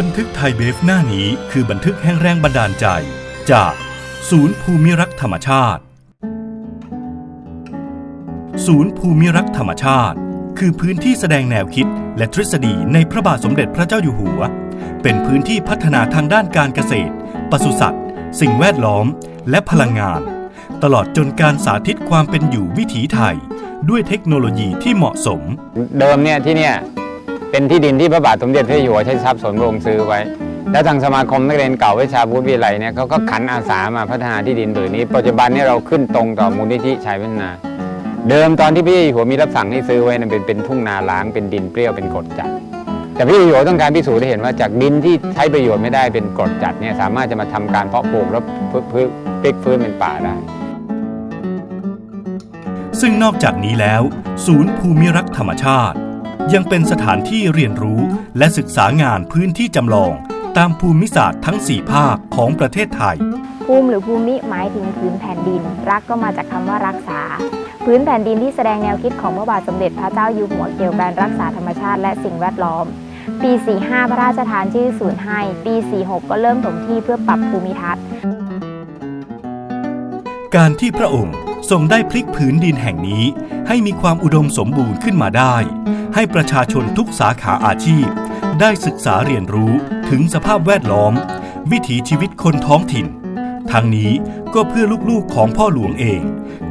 บันทึกไทยเบฟหน้านี้คือบันทึกแห่งแรงบันดาลใจ จากศูนย์ภูมิรักธรรมชาติ ศูนย์ภูมิรักธรรมชาติ คือพื้นที่แสดงแนวคิดและทฤษฎีในพระบาทสมเด็จพระเจ้าอยู่หัว เป็นพื้นที่พัฒนาทางด้านการเกษตรปศุสัตว์ สิ่งแวดล้อม และพลังงาน ตลอดจนการสาธิตความเป็นอยู่วิถีไทย ด้วยเทคโนโลยีที่เหมาะสม เดิมเนี่ยที่เนี่ย เป็นที่ดินที่พระบาทสมเด็จพระอยู่หัวใช้ทรัพย์สนพระองค์ซื้อไว้ แล้วทางสมาคมนักเรียนเก่าวิชาพุทธวิไลเนี่ยเขาก็ขันอาสามาพัฒนาที่ดินผืนนี้ ปัจจุบันนี่เราขึ้นตรงต่อมูลนิธิชัยพัฒนา เดิมตอนที่พระเจ้าอยู่หัวมีรับสั่งให้ซื้อไว้เนเป็นเป็นทุ่งนาล้างเป็นดินเปรี้ยวเป็นกรดจัด แต่พระเจ้าอยู่หัวต้องการพิสูจน์ให้เห็นว่าจากดินที่ใช้ประโยชน์ไม่ได้เป็นกรดจัดเนี่ยสามารถจะมาทำการเพาะปลูกแล้วพพพลิกฟื้นเป็นป่าได้ซึ่งนอกจากนี้แล้ว ศูนย์ภูมิรักธรรมชาติ ยังเป็นสถานที่เรียนรู้และศึกษางานพื้นที่จำลอง ตามภูมิศาสตร์ทั้ง 4 ภาคของประเทศไทย ภูมิหรือภูมิหมายถึงพื้นแผ่นดิน รักก็มาจากคำว่ารักษา พื้นแผ่นดินที่แสดงแนวคิดของพระบาทสมเด็จพระเจ้าอยู่หัวเกี่ยวกับการรักษาธรรมชาติและสิ่งแวดล้อม ปี 45 พระราชทานชื่อศูนย์ให้ ปี 46 ก็เริ่มถมที่เพื่อปรับภูมิทัศน์ การที่พระองค์ทรงได้พลิกผืนดินแห่งนี้ ให้มีความอุดมสมบูรณ์ขึ้นมาได้ ให้ประชาชนทุกสาขาอาชีพ ได้ศึกษาเรียนรู้ถึงสภาพแวดล้อม วิถีชีวิตคนท้องถิ่น ทั้งนี้ก็เพื่อลูกๆของพ่อหลวงเอง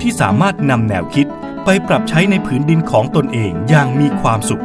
ที่สามารถนำแนวคิดไปปรับใช้ในผืนดินของตนเองอย่างมีความสุข